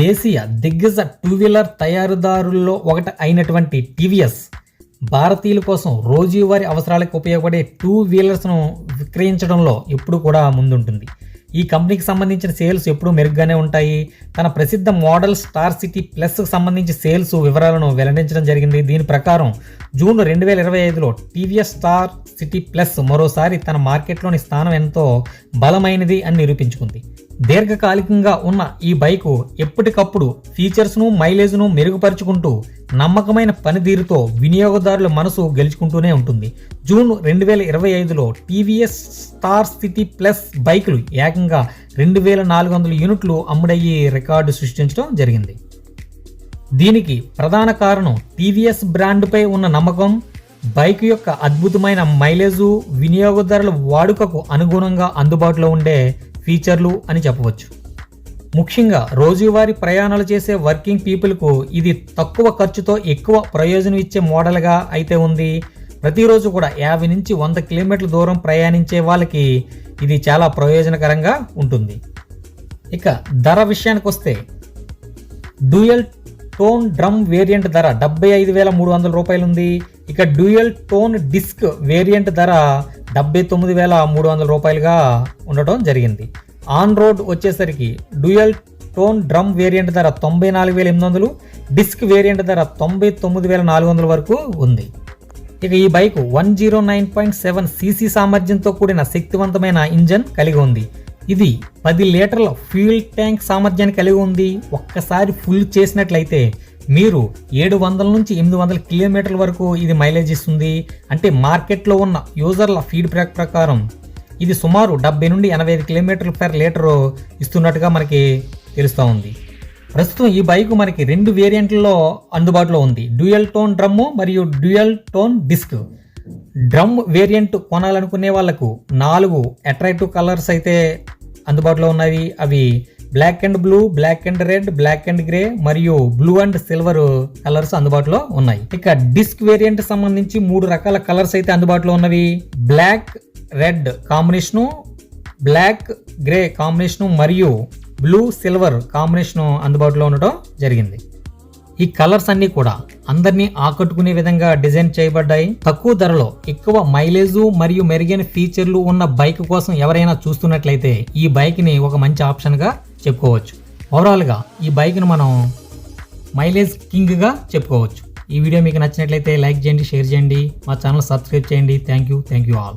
దేశీయ దిగ్గజ two wheeler తయారీదారుల్లో ఒకటి అయినటువంటి టీవీఎస్ భారతీయుల కోసం రోజువారీ అవసరాలకు ఉపయోగపడే టూ వీలర్స్ను విక్రయించడంలో ఎప్పుడు కూడా ముందుంటుంది. ఈ కంపెనీకి సంబంధించిన సేల్స్ ఎప్పుడూ మెరుగ్గానే ఉంటాయి. తన ప్రసిద్ధ మోడల్ స్టార్ సిటీ ప్లస్కి సంబంధించి సేల్స్ వివరాలను వెల్లడించడం జరిగింది. దీని ప్రకారం జూన్ రెండు వేల ఇరవై ఐదులో టీవీఎస్ స్టార్ సిటీ ప్లస్ మరోసారి తన మార్కెట్లోని స్థానం ఎంతో బలమైనది అని నిరూపించుకుంది. దీర్ఘకాలికంగా ఉన్న ఈ బైకు ఎప్పటికప్పుడు ఫీచర్స్ను మైలేజ్ను మెరుగుపరుచుకుంటూ నమ్మకమైన పనితీరుతో వినియోగదారుల మనసు గెలుచుకుంటూనే ఉంటుంది. జూన్ రెండు వేల ఇరవై ఐదులో టీవీఎస్ స్టార్ సిటీ ప్లస్ బైకులు ఏకంగా రెండు వేల నాలుగు వందల యూనిట్లు అమ్ముడయ్యి రికార్డు సృష్టించడం జరిగింది. దీనికి ప్రధాన కారణం టీవీఎస్ బ్రాండ్పై ఉన్న నమ్మకం బైక్ యొక్క అద్భుతమైన మైలేజు వినియోగదారుల వాడుకకు అనుగుణంగా అందుబాటులో ఉండే ఫీచర్లు అని చెప్పవచ్చు. ముఖ్యంగా రోజువారీ ప్రయాణాలు చేసే వర్కింగ్ పీపుల్కు ఇది తక్కువ ఖర్చుతో ఎక్కువ ప్రయోజనం ఇచ్చే మోడల్గా అయితే ఉంది. ప్రతిరోజు కూడా యాభై నుంచి వంద కిలోమీటర్ల దూరం ప్రయాణించే వాళ్ళకి ఇది చాలా ప్రయోజనకరంగా ఉంటుంది. ఇక ధర విషయానికి వస్తే డ్యూయల్ టోన్ డ్రమ్ వేరియంట్ ధర డెబ్బై ఐదు వేల మూడు వందల రూపాయలు ఉంది ఇక డ్యూయల్ టోన్ డిస్క్ వేరియంట్ ధర డెబ్బై తొమ్మిది వేల మూడు వందల రూపాయలుగా ఉండటం జరిగింది. ఆన్ రోడ్ వచ్చేసరికి డ్యూయల్ టోన్ డ్రమ్ వేరియంట్ ధర తొంభై నాలుగు వేల ఎనిమిది వందలు డిస్క్ వేరియంట్ ధర తొంభై తొమ్మిది వేల నాలుగు వందల వరకు ఉంది. ఇక ఈ bike one zero nine point seven CC సామర్థ్యంతో కూడిన శక్తివంతమైన ఇంజన్ కలిగి ఉంది. ఇది పది లీటర్ల ఫ్యూల్ ట్యాంక్ సామర్థ్యాన్ని కలిగి ఉంది. ఒక్కసారి ఫుల్ చేసినట్లయితే మీరు ఏడు వందల నుంచి ఎనిమిది వందల కిలోమీటర్ల వరకు ఇది మైలేజ్ ఇస్తుంది. అంటే మార్కెట్లో ఉన్న యూజర్ల ఫీడ్బ్యాక్ ప్రకారం ఇది సుమారు డెబ్బై నుండి ఎనభై ఐదు కిలోమీటర్లు పర్ లీటర్ ఇస్తున్నట్టుగా మనకి తెలుస్తూ ఉంది. ప్రస్తుతం ఈ బైక్ మనకి రెండు వేరియంట్లలో అందుబాటులో ఉంది. డ్యూయల్ టోన్ డ్రమ్ము మరియు dual tone disc. Drum variant కొనాలనుకునే వాళ్ళకు నాలుగు అట్రాక్టివ్ కలర్స్ అయితే అందుబాటులో ఉన్నవి. అవి black and blue black and red black and grey మరియు బ్లూ అండ్ సిల్వర్ కలర్స్ అందుబాటులో ఉన్నాయి. ఇక డిస్క్ వేరియంట్ సంబంధించి మూడు రకాల కలర్స్ అయితే అందుబాటులో ఉన్నవి. Black red combination black grey combination మరియు బ్లూ సిల్వర్ కాంబినేషను అందుబాటులో ఉండటం జరిగింది. ఈ కలర్స్ అన్నీ కూడా అందరినీ ఆకట్టుకునే విధంగా డిజైన్ చేయబడ్డాయి. తక్కువ ధరలో ఎక్కువ మైలేజ్ మరియు మెరుగైన ఫీచర్లు ఉన్న బైక్ కోసం ఎవరైనా చూస్తున్నట్లయితే ఈ బైక్ని ఒక మంచి ఆప్షన్గా చెప్పుకోవచ్చు. ఓవరాల్గా ఈ బైక్ను మనం మైలేజ్ కింగ్గా చెప్పుకోవచ్చు. ఈ వీడియో మీకు నచ్చినట్లయితే లైక్ చేయండి షేర్ చేయండి మా ఛానల్ సబ్స్క్రైబ్ చేయండి. Thank you thank you all.